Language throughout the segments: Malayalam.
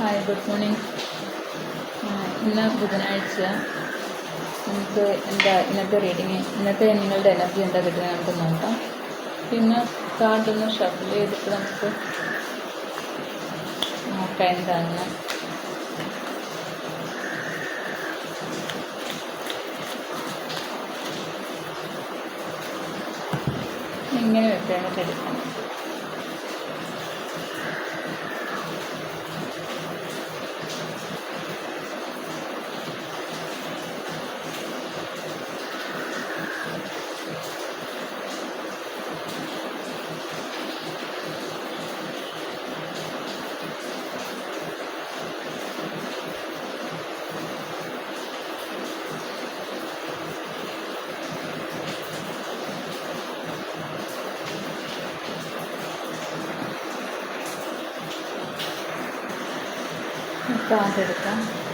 ഹായ് ഗുഡ് മോർണിംഗ് ഇന്ന് ബുധനാഴ്ച. നമുക്ക് എന്താ ഇന്നത്തെ റീഡിങ് ഇന്നത്തെ നിങ്ങളുടെ എനർജി എന്താ കിട്ടുന്നത് നമുക്ക് നോക്കാം. പിന്നെ കാർഡൊന്ന് ഷഫിൾ ചെയ്തിട്ട് നമുക്ക് നോക്കാം എന്താണ്. ഇങ്ങനെ വെക്കാനൊക്കെ എടുക്കണം 걱정 안 되겠다.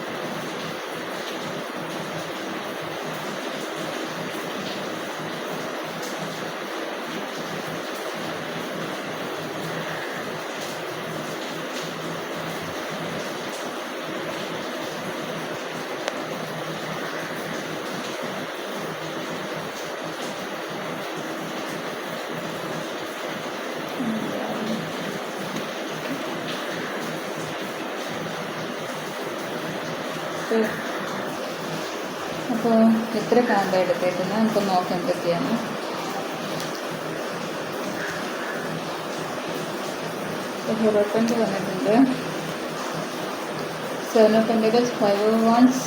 അപ്പോൾ എത്ര കാന്ത എടുത്തേക്കുന്നത്? നമുക്ക് നോക്കാം എന്തൊക്കെയാണ്. ഹെറോപ്പന്റെ വന്നിട്ടുണ്ട്. Seven of pentacles five of wands.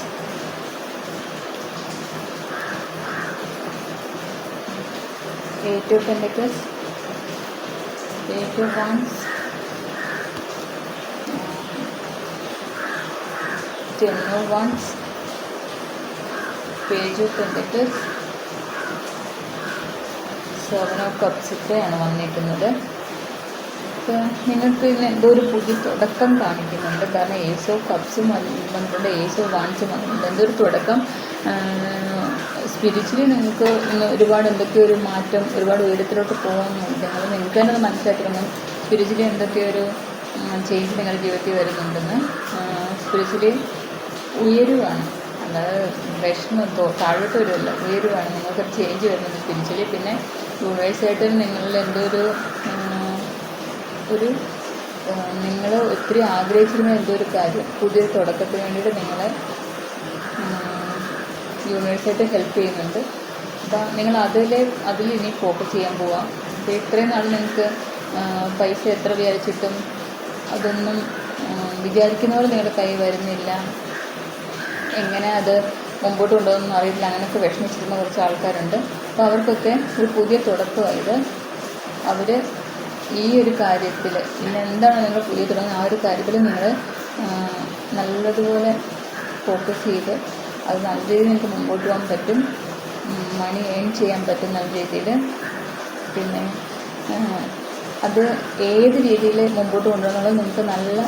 Eight of pentacles eight of wands. Ten of wands, page കണ്ടിട്ട് സെവൻ ഓഫ് കപ്സിന്റെയാണ് വന്നിരിക്കുന്നത്. നിങ്ങൾക്ക് ഇന്ന് എന്തോ ഒരു പുതിയ തുടക്കം കാണിക്കുന്നുണ്ട്. കാരണം ഏസോ കപ്സും വന്നിട്ടുണ്ട്. ഏസോ വാൻസും വന്നിട്ടുണ്ട്. എന്തോ ഒരു തുടക്കം. സ്പിരിച്വലി നിങ്ങൾക്ക് ഇന്ന് ഒരുപാട് എന്തൊക്കെയോ ഒരു മാറ്റം ഒരുപാട് ഉയരത്തിലോട്ട് പോകുന്നുണ്ട് അത് നിങ്ങൾക്ക് തന്നെ മനസ്സിലാക്കണം സ്പിരിച്വലി എന്തൊക്കെയോ ഒരു ചേഞ്ച് നിങ്ങളുടെ ജീവിതത്തിൽ വരുന്നുണ്ടെന്ന്. സ്പിരിച്വലി ഉയരുവാണ്. അല്ലാതെ വിഷമം താഴോട്ട് വരുമല്ല ഉയരുവാണ് നിങ്ങൾക്ക് ചേഞ്ച് വരുന്നുണ്ട് സ്പിരിച്വലി പിന്നെ യൂണിവേഴ്സായിട്ട് നിങ്ങളിൽ എന്തോ ഒരു ഒരു നിങ്ങൾ ഒത്തിരി ആഗ്രഹിച്ചിരുന്ന എന്തോ ഒരു കാര്യം പുതിയൊരു തുടക്കത്തിന് വേണ്ടിയിട്ട് നിങ്ങളെ യൂണിവേഴ്സായിട്ട് ഹെൽപ്പ് ചെയ്യുന്നുണ്ട്. അപ്പോൾ നിങ്ങൾ അതിലെ അതിൽ ഇനി ഫോക്കസ് ചെയ്യാൻ പോവാം. അപ്പോൾ ഇത്രയും നാൾ നിങ്ങൾക്ക് പൈസ എത്ര വിചാരിച്ചിട്ടും അതൊന്നും വിചാരിക്കുന്ന പോലെ നിങ്ങളുടെ കൈ വരുന്നില്ല. എങ്ങനെ അത് മുമ്പോട്ട് കൊണ്ടുപോകുന്ന അറിയില്ല. അങ്ങനെയൊക്കെ വിഷമിച്ചിരുന്ന കുറച്ച് ആൾക്കാരുണ്ട്. അപ്പോൾ അവർക്കൊക്കെ ഒരു പുതിയ തുടക്കമായത് അവർ ഈ ഒരു കാര്യത്തിൽ ഇന്ന് എന്താണ് നിങ്ങൾ പുതിയ തുടങ്ങുന്നത് ആ ഒരു കാര്യത്തിൽ നിങ്ങൾ നല്ലതുപോലെ ഫോക്കസ് ചെയ്ത് അത് നല്ല രീതിയിൽ നിങ്ങൾക്ക് മുമ്പോട്ട് പോകാൻ പറ്റും. മണി ഏൺ ചെയ്യാൻ പറ്റും നല്ല രീതിയിൽ പിന്നെ അത് ഏത് രീതിയിൽ മുമ്പോട്ട് കൊണ്ടുവന്നാലും നിങ്ങൾക്ക് നല്ല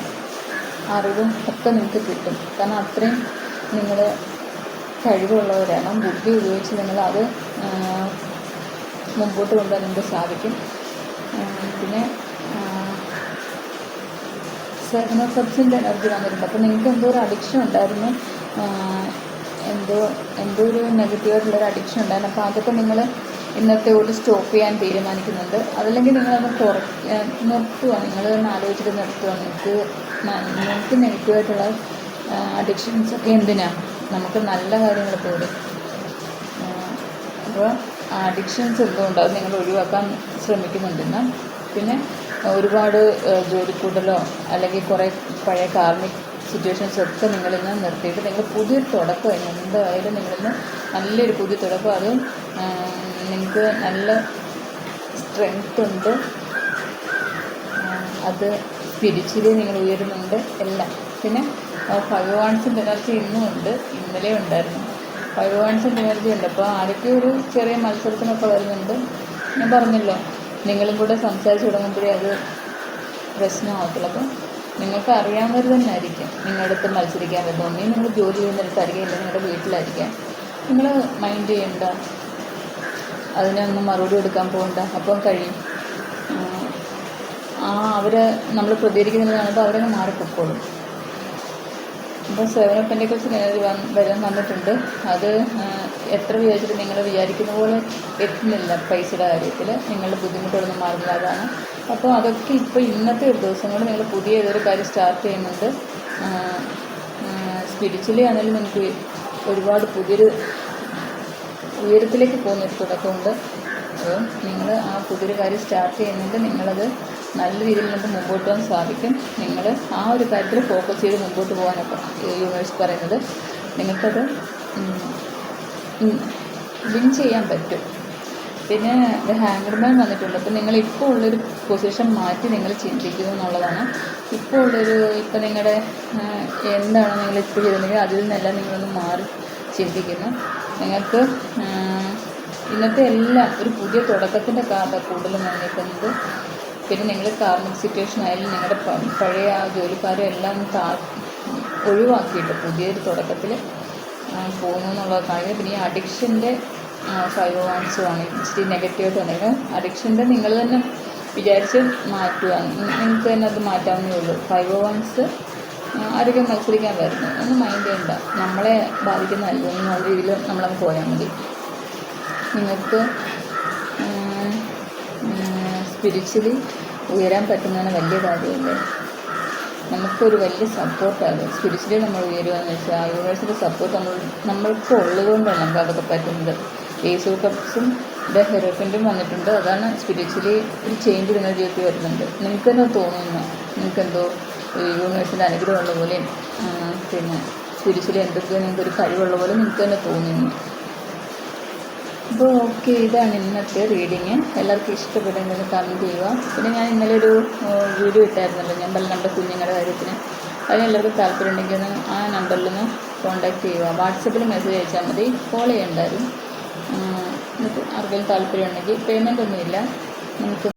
അറിവും ഒക്കെ നിങ്ങൾക്ക് കിട്ടും. കാരണം അത്രയും നിങ്ങൾ കഴിവുള്ളവരാണ്. ബുദ്ധി ഉപയോഗിച്ച് നിങ്ങൾ അത് മുമ്പോട്ട് കൊണ്ടുപോകാൻ നിങ്ങൾക്ക് സാധിക്കും. പിന്നെ സെവൻ ഓഫ് എനർജി വന്നിട്ടുണ്ട്. അപ്പോൾ നിങ്ങൾക്ക് എന്തോ ഒരു അഡിക്ഷൻ ഉണ്ടായിരുന്നു. എന്തോ എന്തോ ഒരു നെഗറ്റീവായിട്ടുള്ളൊരു അഡിക്ഷൻ ഉണ്ടായിരുന്നു. അപ്പോൾ അതൊക്കെ നിങ്ങൾ ഇന്നത്തെ ഒരു സ്റ്റോപ്പ് ചെയ്യാൻ തീരുമാനിക്കുന്നുണ്ട്. അതല്ലെങ്കിൽ നിങ്ങളൊന്ന് കുറ നിർത്തുക നിങ്ങൾ തന്നെ ആലോചിച്ചിട്ട് നിർത്തുക നിങ്ങൾക്ക് നിങ്ങൾക്ക് നെഗറ്റീവായിട്ടുള്ള അഡിക്ഷൻസ് ഒക്കെ എന്തിനാ? നമുക്ക് നല്ല കാര്യങ്ങൾ പോലും അപ്പോൾ അഡിക്ഷൻസ് എന്തുകൊണ്ട് അത് നിങ്ങൾ ഒഴിവാക്കാൻ ശ്രമിക്കുന്നുണ്ടെന്ന്. പിന്നെ ഒരുപാട് ജോലിക്കൂടലോ അല്ലെങ്കിൽ കുറേ പഴയ കാർമിക് സിറ്റുവേഷൻസ് ഒക്കെ നിങ്ങളിന്ന് നിർത്തിയിട്ട് നിങ്ങൾ പുതിയൊരു തുടക്കം എന്തായാലും നിങ്ങളിന്ന് നല്ലൊരു പുതിയ തുടക്കം. അത് നിങ്ങൾക്ക് നല്ല സ്ട്രെങ്ത് ഉണ്ട്. അത് സ്പിരിച്വലി നിങ്ങൾ ഉയരുന്നുണ്ട്. എല്ലാം. പിന്നെ ഫൈവ് വാൺസിന്റെ എനർജി ഇന്നും ഉണ്ട് ഇന്നലെ ഉണ്ടായിരുന്നു. ഫൈവ് വാൺസിന്റെ എനർജി ഉണ്ട്. അപ്പോൾ ആരൊക്കെ ഒരു ചെറിയ മത്സരത്തിനൊക്കെ വരുന്നുണ്ട്. ഞാൻ പറഞ്ഞല്ലോ നിങ്ങളും കൂടെ സംസാരിച്ച് തുടങ്ങുമ്പോഴേ അത് പ്രശ്നമാകത്തുള്ളൂ അപ്പം നിങ്ങൾക്ക് അറിയാവുന്നവർ തന്നെ ആയിരിക്കാം നിങ്ങളുടെ അടുത്ത് മത്സരിക്കാൻ പറ്റും ഒന്നേ നിങ്ങൾ ജോലി ചെയ്യുന്നിടത്തായിരിക്കും അല്ലെങ്കിൽ നിങ്ങളുടെ വീട്ടിലായിരിക്കാം. നിങ്ങൾ മൈൻഡ് ചെയ്യണ്ട. അതിനൊന്നും മറുപടി എടുക്കാൻ പോകണ്ട അപ്പം കഴിയും. ആ അവർ നമ്മൾ പ്രതികരിക്കുന്നത് കാണുമ്പോൾ അവരങ്ങ് മാറിപ്പോയിക്കോളും കുറിച്ച് പെൻഡിക്കൽസ് വരാൻ വന്നിട്ടുണ്ട്. അത് എത്ര വിചാരിച്ചിട്ട് നിങ്ങൾ വിചാരിക്കുന്ന പോലെ എത്തുന്നില്ല പൈസയുടെ കാര്യത്തിൽ നിങ്ങളുടെ ബുദ്ധിമുട്ടുകളൊന്നും മാറുന്നില്ല അതാണ്. അപ്പോൾ അതൊക്കെ ഇപ്പോൾ ഇന്നത്തെ ഒരു ദിവസം കൊണ്ട് നിങ്ങൾ പുതിയ ഏതൊരു കാര്യം സ്റ്റാർട്ട് ചെയ്യുന്നുണ്ട്. സ്പിരിച്വലി ആണെങ്കിലും നിങ്ങൾക്ക് ഒരുപാട് പുതിയൊരു ഉയരത്തിലേക്ക് പോകുന്ന ഒരു തുടക്കമുണ്ട്. അപ്പോൾ നിങ്ങൾ ആ പുതിയൊരു കാര്യം സ്റ്റാർട്ട് ചെയ്യുന്നുണ്ട് നിങ്ങളത് നല്ല രീതിയിൽ നിങ്ങൾക്ക് മുമ്പോട്ട് പോകാൻ സാധിക്കും. നിങ്ങൾ ആ ഒരു കാര്യത്തിൽ ഫോക്കസ് ചെയ്ത് മുമ്പോട്ട് പോകാനൊക്കെ യൂണിവേഴ്സ് പറയുന്നത് നിങ്ങൾക്കത് വിൻ ചെയ്യാൻ പറ്റും. പിന്നെ ഹാങ്കർമാൻ വന്നിട്ടുണ്ട്. അപ്പോൾ നിങ്ങൾ ഇപ്പോൾ ഉള്ളൊരു പൊസിഷൻ മാറ്റി നിങ്ങൾ ചിന്തിക്കുന്നു എന്നുള്ളതാണ്. ഇപ്പോൾ ഉള്ളൊരു ഇപ്പോൾ നിങ്ങളുടെ എന്താണ് നിങ്ങൾ ഇപ്പോൾ ചെയ്തിട്ടുണ്ടെങ്കിൽ അതിൽ നിന്നെല്ലാം നിങ്ങളൊന്ന് മാറി ചിന്തിക്കുന്നു. നിങ്ങൾക്ക് ഇന്നത്തെ എല്ലാം ഒരു പുതിയ തുടക്കത്തിന്റെ കാർഡ് കൂടുതൽ വന്നിരിക്കുന്നത് പിന്നെ നിങ്ങൾ കാർമിക് സിറ്റുവേഷൻ ആയാലും നിങ്ങളുടെ പഴയ ആ ജോലിക്കാരും എല്ലാം താ ഒഴിവാക്കിയിട്ട് പുതിയൊരു തുടക്കത്തിൽ പോകുന്നു എന്നുള്ളത് കാര്യം. പിന്നെ ഈ അഡിക്ഷന്റെ ഫൈവ് വാൺസുമാണ് ഇച്ചിരി നെഗറ്റീവായിട്ട് വന്നിരിക്കുന്നത് അഡിക്ഷന്റെ നിങ്ങൾ തന്നെ വിചാരിച്ച് മാറ്റുക. നിങ്ങൾക്ക് തന്നെ അത് മാറ്റാവുന്നേ ഉള്ളൂ. ഫൈവ് വൺസ് ആരോഗ്യം മത്സരിക്കാൻ വരുന്നു. ഒന്നും മൈൻഡ് ചെയ്യണ്ട. നമ്മളെ ബാധിക്കുന്നതല്ല എന്നുള്ള രീതിയിൽ നമ്മളങ്ങ് പോയാൽ മതി. നിങ്ങൾക്ക് സ്പിരിച്വലി ഉയരാൻ പറ്റുന്നതാണ് വലിയ കാര്യമല്ലേ? നമുക്കൊരു വലിയ സപ്പോർട്ടാണ് സ്പിരിച്വലി നമ്മൾ ഉയരുകയെന്ന് വെച്ചാൽ യൂണിവേഴ്സിന്റെ സപ്പോർട്ട് നമ്മൾ നമ്മൾക്ക് ഉള്ളതുകൊണ്ടാണ് നമുക്ക് അതൊക്കെ പറ്റുന്നത്. ഏസു കപ്സും ദ ഹെറോപ്പിന്റും വന്നിട്ടുണ്ട്. അതാണ് സ്പിരിച്വലി ഒരു ചേഞ്ച് നിങ്ങളുടെ ജീവിതത്തിൽ വരുന്നുണ്ട്. നിങ്ങൾക്ക് തന്നെ തോന്നുന്നു. നിങ്ങൾക്കെന്തോ യൂണിവേഴ്സിന്റെ അനുഗ്രഹമുള്ള പോലെയും പിന്നെ സ്പിരിച്വലി എന്തൊക്കെയോ നിങ്ങൾക്കൊരു കഴിവുള്ള പോലെ നിങ്ങൾക്ക് തന്നെ തോന്നുന്നു. അപ്പോൾ ഓക്കെ ഇതാണ് ഇന്നത്തെ റീഡിങ് എല്ലാവർക്കും ഇഷ്ടപ്പെടുമെന്ന് കമന്റ് ചെയ്യുക. പിന്നെ ഞാൻ ഇന്നലെ ഒരു വീഡിയോ ഇട്ടായിരുന്നല്ലോ ഞാൻ പറഞ്ഞ നമ്മുടെ കുഞ്ഞുങ്ങളുടെ കാര്യത്തിന്. അതിന് എല്ലാവർക്കും താല്പര്യം ഉണ്ടെങ്കിൽ ഒന്ന് ആ നമ്പറിൽ ഒന്ന് കോൺടാക്റ്റ് ചെയ്യുക. വാട്സപ്പിൽ മെസ്സേജ് അയച്ചാൽ മതി. കോൾ ചെയ്യണ്ടായിരുന്നു. നിങ്ങൾക്ക് ആർക്കെങ്കിലും താല്പര്യം ഉണ്ടെങ്കിൽ പേയ്മെന്റ് ഒന്നുമില്ല. നിങ്ങൾക്ക്